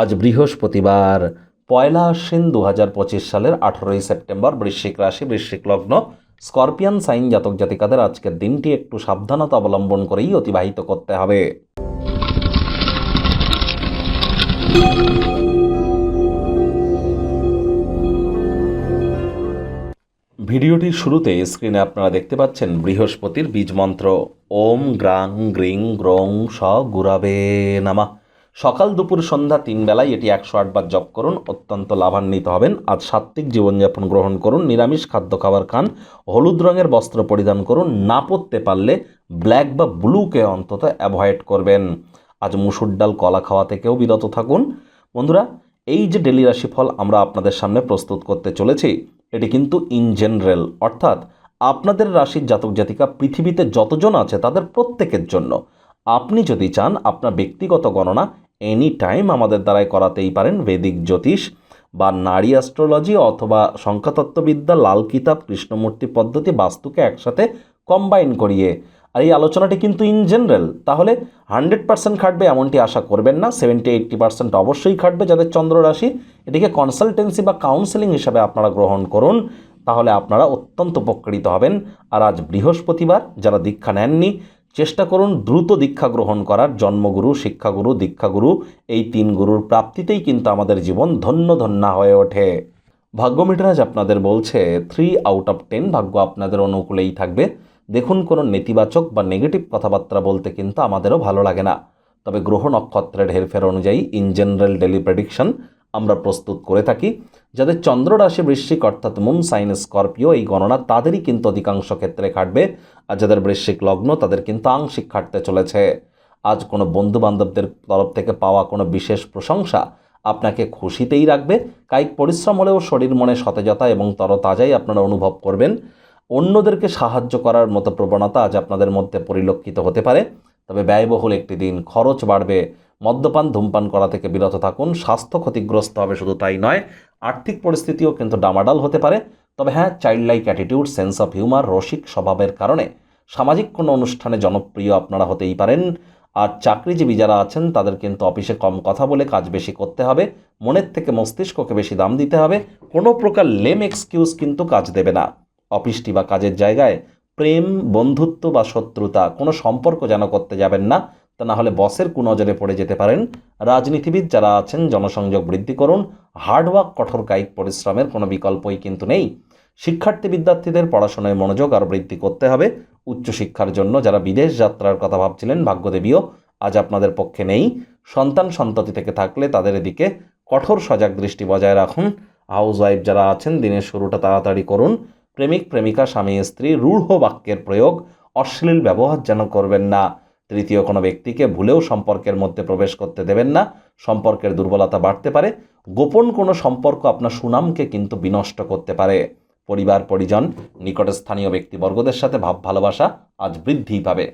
আজ বৃহস্পতিবার, পয়লা আশ্বিন দু হাজার পঁচিশ সালের আঠেরোই সেপ্টেম্বর বৃশ্চিক রাশি, বৃশ্চিক লগ্ন। স্করপিয়ান সাইন জাতক জাতিকাদের আজকের দিনটি একটু সাবধানতা অবলম্বন করেই অতিবাহিত করতে হবে। ভিডিওটির শুরুতে স্ক্রিনে আপনারা দেখতে পাচ্ছেন বৃহস্পতির বীজ মন্ত্র। ওম গ্রাং গ্রিং গ্রং স গুরাবে নামা। সকাল দুপুর সন্ধ্যা তিন বেলায় এটি একশো আটবার জপ করুন, অত্যন্ত লাভান্বিত হবেন। আজ সাত্ত্বিক জীবনযাপন গ্রহণ করুন, নিরামিষ খাদ্য খাবার খান, হলুদ রঙের বস্ত্র পরিধান করুন, না পরতে পারলে ব্ল্যাক বা ব্লুকে অন্তত অ্যাভয়েড করবেন। আজ মুসুর ডাল, কলা খাওয়া থেকেও বিরত থাকুন। বন্ধুরা, এই যে ডেলি রাশিফল আমরা আপনাদের সামনে প্রস্তুত করতে চলেছি, এটি কিন্তু ইন জেনারেল অর্থাৎ আপনাদের রাশির জাতক জাতিকা পৃথিবীতে যতজন আছে তাদের প্রত্যেকের জন্য। আপনি যদি চান আপনার ব্যক্তিগত গণনা এনি টাইম আমাদের দ্বারাই করাতেই পারেন বেদিক জ্যোতিষ বা নারী অ্যাস্ট্রোলজি অথবা সংখ্যাতত্ত্ববিদ্যা, লাল কিতাব, কৃষ্ণমূর্তি পদ্ধতি বাস্তুকে একসাথে কম্বাইন করিয়ে। আর এই আলোচনাটি কিন্তু ইন জেনারেল তাহলে হান্ড্রেড পার্সেন্ট খাটবে এমনটি আশা করবেন না সেভেন্টি এইট্টি পার্সেন্ট অবশ্যই খাটবে যাদের চন্দ্র রাশি। এটিকে কনসালটেন্সি বা কাউন্সেলিং হিসাবে আপনারা গ্রহণ করুন, তাহলে আপনারা অত্যন্ত উপকৃত হবেন। আর আজ বৃহস্পতিবার, যারা দীক্ষা নেননি চেষ্টা করুন দ্রুত দীক্ষা গ্রহণ করার। জন্মগুরু, শিক্ষাগুরু, দীক্ষাগুরু, এই তিন গুরুর প্রাপ্তিতেই কিন্তু আমাদের জীবন ধন্য ধন্যা হয়ে ওঠে। ভাগ্য মিটারাজ আপনাদের বলছে থ্রি আউট অফ টেন ভাগ্য আপনাদের অনুকূলেই থাকবে। দেখুন কোনো নেতিবাচক বা নেগেটিভ কথাবার্তা বলতে কিন্তু আমাদেরও ভালো লাগে না। তবে গ্রহ নক্ষত্রের হেরফের অনুযায়ী ইন জেনারেল ডেলি প্রেডিকশন আমরা প্রস্তুত করে থাকি, যাদের চন্দ্র রাশি বৃশ্চিক অর্থাৎ মুন সাইন স্করপিও এই গণনা তাদেরই কিন্তু অধিকাংশ ক্ষেত্রে খাটবে, আর যাদের বৃশ্চিক লগ্ন তাদের কিন্তু আংশিক খাটতে চলেছে। আজ কোনো বন্ধু বান্ধবদের তরফ থেকে পাওয়া কোনো বিশেষ প্রশংসা আপনাকে খুশিতেই রাখবে। কায়িক পরিশ্রম হলেও শরীর মনে সতেজতা এবং তরতাজাই আপনারা অনুভব করবেন। অন্যদেরকে সাহায্য করার মতো প্রবণতা আজ আপনাদের মধ্যে পরিলক্ষিত হতে পারে। তবে ব্যয়বহুল একটি দিন, খরচ বাড়বে মদ্যপান, ধূমপান করা থেকে বিরত থাকুন। স্বাস্থ্য ক্ষতিগ্রস্ত হবে শুধু তাই নয়, আর্থিক পরিস্থিতিও কিন্তু ডামাডাল হতে পারে। তবে হ্যাঁ childlike attitude sense of humour রসিক স্বভাবের কারণে সামাজিক কোনো অনুষ্ঠানে জনপ্রিয় আপনারা হতেই পারেন। আর চাকরিজীবী যারা আছেন, তাদের কিন্তু অফিসে কম কথা বলে কাজ বেশি করতে হবে। মনের থেকে মস্তিষ্ককে বেশি দাম দিতে হবে। কোনো প্রকার লেম এক্সকিউজ কিন্তু কাজ দেবে না। অফিসটি বা কাজের জায়গায় প্রেম, বন্ধুত্ব বা শত্রুতা, কোনো সম্পর্ক যেন করতে যাবেন না। তা না হলে বসের কুনজরে পড়ে যেতে পারেন। রাজনীতিবিদ যারা আছেন, জনসংযোগ বৃদ্ধি করুন। হার্ডওয়ার্ক, কঠোর কায়িক পরিশ্রমের কোনো বিকল্পই কিন্তু নেই। শিক্ষার্থী বিদ্যার্থীদের পড়াশোনায় মনোযোগ আরও বৃদ্ধি করতে হবে। উচ্চশিক্ষার জন্য যারা বিদেশ যাত্রার কথা ভাবছিলেন, ভাগ্যদেবীও আজ আপনাদের পক্ষে নেই। সন্তান সন্ততি থেকে থাকলে তাদের এদিকে কঠোর সজাগ দৃষ্টি বজায় রাখুন। হাউস ওয়াইফ যারা আছেন, দিনের শুরুটা তাড়াতাড়ি করুন। প্রেমিক, প্রেমিকা, স্বামী, স্ত্রী, রূঢ় বাক্যের প্রয়োগ, অশ্লীল ব্যবহার যেন করবেন না। তৃতীয় কোনো ব্যক্তিকে ভুলেও সম্পর্কের মধ্যে প্রবেশ করতে দেবেন না, সম্পর্কের দুর্বলতা বাড়তে পারে, গোপন কোনো সম্পর্ক আপনার সুনামকে কিন্তু বিনষ্ট করতে পারে। পরিবার, পরিজন, নিকটস্থানীয় ব্যক্তিবর্গদের সাথে ভাব ভালোবাসা আজ বৃদ্ধি পাবে।